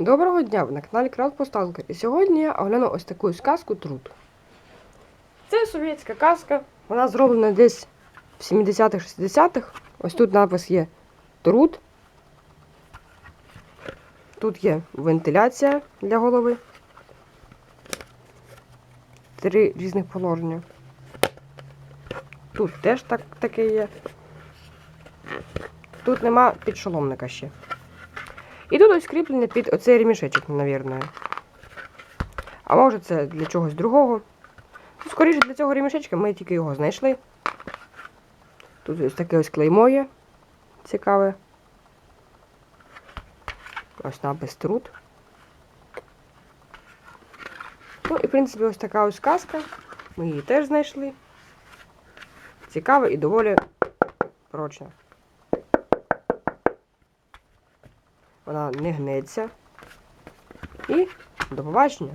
Доброго дня! Ви на каналі Крал Посталкер. І сьогодні я огляну ось таку сказку Труд. Це совєтська казка. Вона зроблена десь в 70-х-60-х. Ось тут напис є Труд. Тут є вентиляція для голови. Три різних положення. Тут теж так, таке є. Тут нема підшоломника ще. І тут ось кріплене під оцей ремішечок, мабуть. А може це для чогось другого. Ну, скоріше для цього ремішечка ми тільки його знайшли. Тут ось таке ось клеймо є. Цікаве. Ось напис труд. Ну і в принципі ось така ось казка. Ми її теж знайшли. Цікава і доволі прочна. Вона не гнеться. І до побачення!